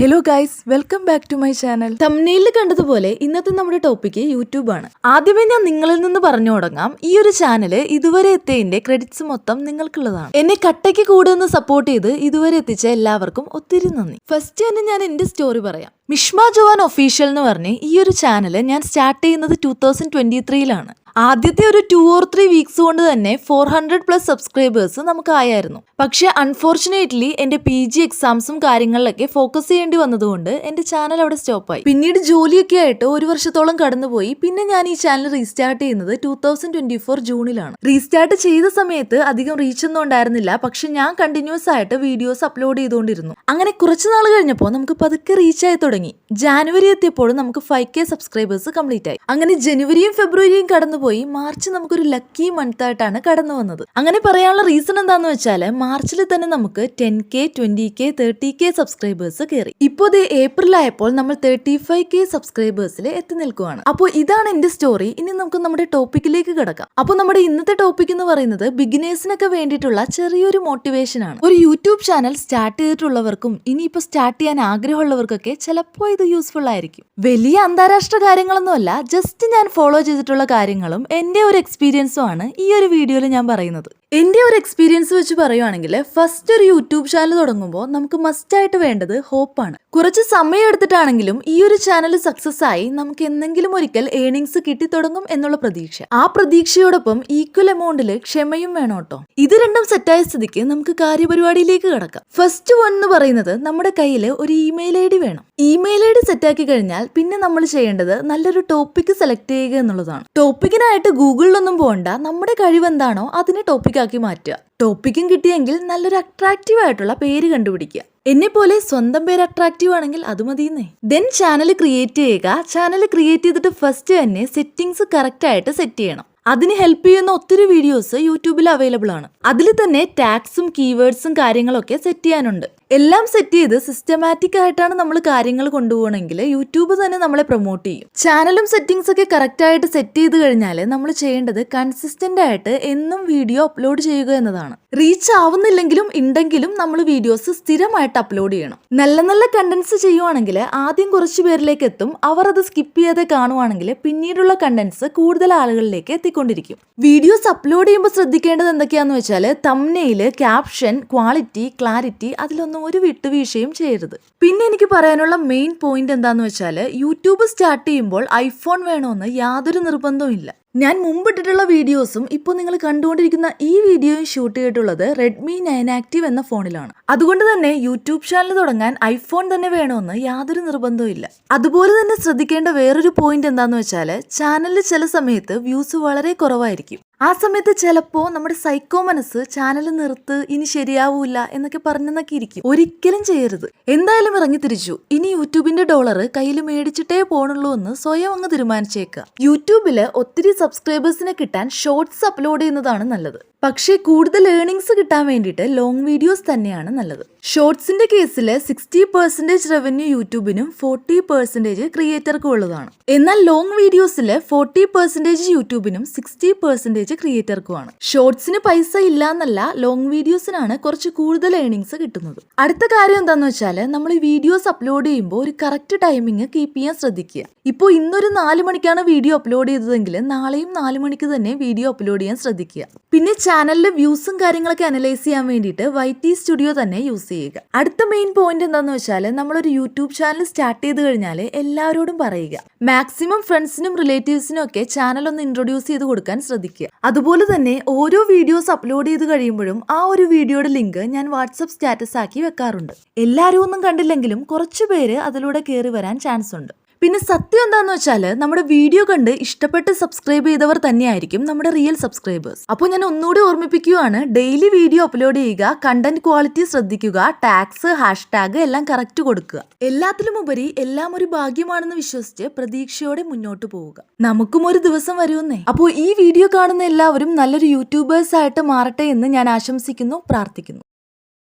Hello guys welcome back to my channel തമ്നയിൽ കണ്ടതുപോലെ ഇന്നത്തെ നമ്മുടെ ടോപ്പിക്ക് യൂട്യൂബ് ആണ്. ആദ്യമേ ഞാൻ നിങ്ങളിൽ നിന്ന് പറഞ്ഞു തുടങ്ങാം. ഈ ഒരു ചാനൽ ഇതുവരെ എത്തിയതിന്റെ ക്രെഡിറ്റ്സ് മൊത്തം നിങ്ങൾക്കുള്ളതാണ്. എന്നെ കട്ടയ്ക്ക് കൂടുതൽ സപ്പോർട്ട് ചെയ്ത് ഇതുവരെ എത്തിച്ച എല്ലാവർക്കും ഒത്തിരി നന്ദി. ഫസ്റ്റ് തന്നെ ഞാൻ എന്റെ സ്റ്റോറി പറയാം. മിഷ്മ ജോവാൻ ഒഫീഷ്യൽ എന്ന് പറഞ്ഞ് ഈ ഒരു ചാനൽ ഞാൻ സ്റ്റാർട്ട് ചെയ്യുന്നത് ടൂ തൗസൻഡ് ട്വന്റി ത്രീയിലാണ് ആദ്യത്തെ ഒരു ടു ഓർ ത്രീ വീക്സ് കൊണ്ട് തന്നെ ഫോർ ഹൺഡ്രഡ് പ്ലസ് സബ്സ്ക്രൈബേഴ്സ് നമുക്ക് ആയായിരുന്നു പക്ഷേ അൺഫോർച്ചുനേറ്റ്ലി എന്റെ പി ജി എക്സാംസും കാര്യങ്ങളിലൊക്കെ ഫോക്കസ് ചെയ്യേണ്ടി വന്നതുകൊണ്ട് എന്റെ ചാനൽ അവിടെ സ്റ്റോപ്പായി പിന്നീട് ജോലിയൊക്കെ ആയിട്ട് ഒരു വർഷത്തോളം കടന്നുപോയി. പിന്നെ ഞാൻ ഈ ചാനൽ റീസ്റ്റാർട്ട് ചെയ്യുന്നത് ടൂ തൗസൻഡ് ട്വന്റി ഫോർ ജൂണിലാണ്. റീസ്റ്റാർട്ട് ചെയ്ത സമയത്ത് അധികം റീച്ച് ഒന്നും ഉണ്ടായിരുന്നില്ല. പക്ഷെ ഞാൻ കണ്ടിന്യൂസ് ആയിട്ട് വീഡിയോസ് അപ്ലോഡ് ചെയ്തുകൊണ്ടിരുന്നു. അങ്ങനെ കുറച്ച് നാൾ കഴിഞ്ഞപ്പോൾ നമുക്ക് പതുക്കെ റീച്ച് ആയി തുടങ്ങി. ജാനുവരി എത്തിയപ്പോഴും നമുക്ക് ഫൈവ് കെ സബ്സ്ക്രൈബേഴ്സ് കംപ്ലീറ്റ് ആയി. അങ്ങനെ ജനുവരിയും ഫെബ്രുവരിയും കടന്നുപോയി മാർച്ച് നമുക്കൊരു ലക്കി മന്ത് ആയിട്ടാണ് കടന്നു വന്നത്. അങ്ങനെ പറയാനുള്ള റീസൺ എന്താന്ന് വെച്ചാൽ മാർച്ചിൽ തന്നെ നമുക്ക് ten K twenty K thirty K subscribers കയറി ഇപ്പോൾ ദേ ഏപ്രിൽ ആയപ്പോൾ നമ്മൾ തേർട്ടി ഫൈവ് കെ സബ്സ്ക്രൈബേഴ്സിൽ എത്തി നിൽക്കുകയാണ് അപ്പോൾ ഇതാണ് എന്റെ സ്റ്റോറി ഇനി നമുക്ക് നമ്മുടെ ടോപ്പിക്കിലേക്ക് കിടക്കാം. അപ്പോൾ നമ്മുടെ ഇന്നത്തെ ടോപ്പിക് എന്ന് പറയുന്നത് ബിഗിനേഴ്സിനൊക്കെ വേണ്ടിയിട്ടുള്ള ചെറിയൊരു മോട്ടിവേഷൻ ആണ്. ഒരു യൂട്യൂബ് ചാനൽ സ്റ്റാർട്ട് ചെയ്തിട്ടുള്ളവർക്കും ഇനിയിപ്പോൾ സ്റ്റാർട്ട് ചെയ്യാൻ ആഗ്രഹമുള്ളവർക്കൊക്കെ ചിലപ്പോൾ ഇത് യൂസ്ഫുൾ ആയിരിക്കും. വലിയ അന്താരാഷ്ട്ര കാര്യങ്ങളൊന്നുമല്ല ജസ്റ്റ് ഞാൻ ഫോളോ ചെയ്തിട്ടുള്ള കാര്യങ്ങളും എന്റെ ഒരു എക്സ്പീരിയൻസും ആണ് ഈ ഒരു വീഡിയോയിൽ ഞാൻ പറയുന്നത്. എന്റെ ഒരു എക്സ്പീരിയൻസ് വെച്ച് പറയുവാണെങ്കിൽ ഫസ്റ്റ് ഒരു യൂട്യൂബ് ചാനൽ തുടങ്ങുമ്പോൾ നമുക്ക് മസ്റ്റ് ആയിട്ട് വേണ്ടത് ഹോപ്പാണ് കുറച്ച് സമയം എടുത്തിട്ടാണെങ്കിലും ഈ ഒരു ചാനൽ സക്സസ് ആയി നമുക്ക് എന്തെങ്കിലും ഒരിക്കൽ ഏണിങ്സ് കിട്ടിത്തുടങ്ങും എന്നുള്ള പ്രതീക്ഷ. ആ പ്രതീക്ഷയോടൊപ്പം ഈക്വൽ എമൗണ്ടിൽ ക്ഷമയും വേണം കേട്ടോ. ഇത് രണ്ടും സെറ്റായ സ്ഥിതിക്ക് നമുക്ക് കാര്യപരിപാടിയിലേക്ക് കിടക്കാം. ഫസ്റ്റ് വൺ എന്ന് പറയുന്നത് നമ്മുടെ കയ്യിൽ ഒരു ഇമെയിൽ ഐ ഡി വേണം. ഇമെയിൽ ഐ ഡി സെറ്റാക്കി കഴിഞ്ഞാൽ പിന്നെ നമ്മൾ ചെയ്യേണ്ടത് നല്ലൊരു ടോപ്പിക് സെലക്ട് ചെയ്യുക എന്നുള്ളതാണ്. ടോപ്പിക്കിനായിട്ട് ഗൂഗിളിലൊന്നും പോകണ്ട നമ്മുടെ കഴിവ് എന്താണോ അതിനെ ടോപ്പിക്കാക്കി മാറ്റുക. ടോപ്പിക്കും കിട്ടിയെങ്കിൽ നല്ലൊരു അട്രാക്റ്റീവ് ആയിട്ടുള്ള പേര് കണ്ടുപിടിക്കുക. എന്നെ പോലെ സ്വന്തം പേര് അട്രാക്റ്റീവ് ആണെങ്കിൽ അത് മതിയെന്നേ. ദെൻ ചാനൽ ക്രിയേറ്റ് ചെയ്യുക. ചാനൽ ക്രിയേറ്റ് ചെയ്തിട്ട് ഫസ്റ്റ് തന്നെ സെറ്റിംഗ്സ് കറക്റ്റ് ആയിട്ട് സെറ്റ് ചെയ്യണം. അതിന് ഹെൽപ്പ് ചെയ്യുന്ന ഒത്തിരി വീഡിയോസ് യൂട്യൂബിൽ അവൈലബിൾ ആണ്. അതിൽ തന്നെ ടാക്സും കീവേഡ്സും കാര്യങ്ങളൊക്കെ സെറ്റ് ചെയ്യാനുണ്ട്. എല്ലാം സെറ്റ് ചെയ്ത് സിസ്റ്റമാറ്റിക് ആയിട്ടാണ് നമ്മൾ കാര്യങ്ങൾ കൊണ്ടുപോകണമെങ്കിൽ യൂട്യൂബ് തന്നെ നമ്മളെ പ്രൊമോട്ട് ചെയ്യും. ചാനലും സെറ്റിംഗ്സ് ഒക്കെ കറക്റ്റ് ആയിട്ട് സെറ്റ് ചെയ്ത് കഴിഞ്ഞാൽ നമ്മൾ ചെയ്യേണ്ടത് കൺസിസ്റ്റന്റ് ആയിട്ട് എന്നും വീഡിയോ അപ്ലോഡ് ചെയ്യുക എന്നതാണ്. റീച്ച് ആവുന്നില്ലെങ്കിലും ഉണ്ടെങ്കിലും നമ്മൾ വീഡിയോസ് സ്ഥിരമായിട്ട് അപ്ലോഡ് ചെയ്യണം. നല്ല നല്ല കണ്ടന്റ്സ് ചെയ്യുവാണെങ്കിൽ ആദ്യം കുറച്ച് പേരിലേക്ക് എത്തും. അവർ അത് സ്കിപ്പ് ചെയ്യാതെ കാണുവാണെങ്കിൽ പിന്നീടുള്ള കണ്ടന്റ്സ് കൂടുതൽ ആളുകളിലേക്ക് എത്തിക്കൊണ്ടിരിക്കും വീഡിയോസ് അപ്ലോഡ് ചെയ്യുമ്പോൾ ശ്രദ്ധിക്കേണ്ടത് എന്തൊക്കെയാന്ന് വെച്ചാൽ തമ്നെയിൽ ക്യാപ്ഷൻ ക്വാളിറ്റി ക്ലാരിറ്റി അതിലൊന്നും ഒരു വിട്ടുവീഴ്ചയും ചെയ്യരുത്. പിന്നെ എനിക്ക് പറയാനുള്ള മെയിൻ പോയിന്റ് എന്താന്ന് വെച്ചാൽ യൂട്യൂബ് സ്റ്റാർട്ട് ചെയ്യുമ്പോൾ ഐഫോൺ വേണമെന്ന് യാതൊരു നിർബന്ധവും ഇല്ല. ഞാൻ മുമ്പിട്ടിട്ടുള്ള വീഡിയോസും ഇപ്പോൾ നിങ്ങൾ കണ്ടുകൊണ്ടിരിക്കുന്ന ഈ വീഡിയോയും ഷൂട്ട് ചെയ്തിട്ടുള്ളത് റെഡ്മി നയൻ ആക്റ്റീവ് എന്ന ഫോണിലാണ്. അതുകൊണ്ട് തന്നെ യൂട്യൂബ് ചാനൽ തുടങ്ങാൻ ഐഫോൺ തന്നെ വേണമെന്ന് യാതൊരു നിർബന്ധവും ഇല്ല. അതുപോലെ തന്നെ ശ്രദ്ധിക്കേണ്ട വേറൊരു പോയിന്റ് എന്താണെന്ന് വെച്ചാൽ ചാനലിൽ ചില സമയത്ത് വ്യൂസ് വളരെ കുറവായിരിക്കും. ആ സമയത്ത് ചിലപ്പോ നമ്മുടെ സൈക്കോ മനസ്സ് ചാനൽ നിർത്ത് ഇനി ശരിയാവൂല എന്നൊക്കെ പറഞ്ഞെന്നൊക്കെ ഇരിക്കും. ഒരിക്കലും ചെയ്യരുത്. എന്തായാലും ഇറങ്ങി തിരിച്ചു. ഇനി യൂട്യൂബിന്റെ ഡോളർ കയ്യിൽ മേടിച്ചിട്ടേ പോണുള്ളൂ എന്ന് സ്വയം അങ്ങ് തീരുമാനിച്ചേക്കുക യൂട്യൂബിൽ ഒത്തിരി സബ്സ്ക്രൈബേഴ്സിനെ കിട്ടാൻ ഷോർട്സ് അപ്ലോഡ് ചെയ്യുന്നതാണ് നല്ലത്. പക്ഷേ കൂടുതൽ ഏണിങ്സ് കിട്ടാൻ വേണ്ടിയിട്ട് ലോങ് വീഡിയോസ് തന്നെയാണ് നല്ലത്. ഷോർട്സിന്റെ കേസിൽ സിക്സ്റ്റി പെർസെന്റേജ് റവന്യൂ യൂട്യൂബിനും ഫോർട്ടി പെർസെന്റേജ് ക്രിയേറ്റർക്കും ഉള്ളതാണ്. എന്നാൽ ലോങ് വീഡിയോസിൽ ഫോർട്ടി പെർസെന്റേജ് യൂട്യൂബിനും സിക്സ്റ്റി പെർസെന്റേജ് ക്രിയേറ്റർക്കുമാണ്. ഷോർട്സിന് പൈസ ഇല്ല എന്നല്ല ലോങ് വീഡിയോസിനാണ് കുറച്ച് കൂടുതൽ ഏണിങ്സ് കിട്ടുന്നത്. അടുത്ത കാര്യം എന്താന്ന് വെച്ചാൽ നമ്മൾ വീഡിയോസ് അപ്ലോഡ് ചെയ്യുമ്പോൾ ഒരു കറക്റ്റ് ടൈമിംഗ് കീപ്പ് ചെയ്യാൻ ശ്രദ്ധിക്കുക. ഇപ്പോൾ ഇന്നൊരു നാല് മണിക്കാണ് വീഡിയോ അപ്ലോഡ് ചെയ്തതെങ്കിൽ നാളെയും നാല് മണിക്ക് തന്നെ വീഡിയോ അപ്ലോഡ് ചെയ്യാൻ ശ്രദ്ധിക്കുക. പിന്നെ ചാനലിലെ വ്യൂസും കാര്യങ്ങളൊക്കെ അനലൈസ് ചെയ്യാൻ വേണ്ടിയിട്ട് വൈറ്റി സ്റ്റുഡിയോ തന്നെ യൂസ് ചെയ്യുക. അടുത്ത മെയിൻ പോയിന്റ് എന്താന്ന് വെച്ചാൽ നമ്മളൊരു യൂട്യൂബ് ചാനൽ സ്റ്റാർട്ട് ചെയ്ത് കഴിഞ്ഞാൽ എല്ലാവരോടും പറയുക. മാക്സിമം ഫ്രണ്ട്സിനും റിലേറ്റീവ്സിനും ഒക്കെ ചാനൽ ഒന്ന് ഇൻട്രൊഡ്യൂസ് ചെയ്ത് കൊടുക്കാൻ ശ്രദ്ധിക്കുക. അതുപോലെ തന്നെ ഓരോ വീഡിയോസ് അപ്ലോഡ് ചെയ്ത് കഴിയുമ്പോഴും ആ ഒരു വീഡിയോയുടെ ലിങ്ക് ഞാൻ വാട്സപ്പ് സ്റ്റാറ്റസ് ആക്കി വെക്കാറുണ്ട്. എല്ലാവരും ഒന്നും കണ്ടില്ലെങ്കിലും കുറച്ച് പേര് അതിലൂടെ കയറി വരാൻ ചാൻസ് ഉണ്ട്. പിന്നെ സത്യം എന്താന്ന് വെച്ചാൽ നമ്മുടെ വീഡിയോ കണ്ട് ഇഷ്ടപ്പെട്ട് സബ്സ്ക്രൈബ് ചെയ്തവർ തന്നെയായിരിക്കും നമ്മുടെ റിയൽ സബ്സ്ക്രൈബേഴ്സ് അപ്പോൾ ഞാൻ ഒന്നുകൂടി ഓർമ്മിപ്പിക്കുകയാണ് ഡെയിലി വീഡിയോ അപ്ലോഡ് ചെയ്യുക കണ്ടന്റ് ക്വാളിറ്റി ശ്രദ്ധിക്കുക ടാക്സ് ഹാഷ്ടാഗ് എല്ലാം കറക്റ്റ് കൊടുക്കുക. എല്ലാത്തിലും ഉപരി എല്ലാം ഒരു ഭാഗ്യമാണെന്ന് വിശ്വസിച്ച് പ്രതീക്ഷയോടെ മുന്നോട്ട് പോവുക. നമുക്കും ഒരു ദിവസം വരുമെന്നേ. അപ്പോൾ ഈ വീഡിയോ കാണുന്ന എല്ലാവരും നല്ലൊരു യൂട്യൂബേഴ്സ് ആയിട്ട് മാറട്ടെ എന്ന് ഞാൻ ആശംസിക്കുന്നു പ്രാർത്ഥിക്കുന്നു.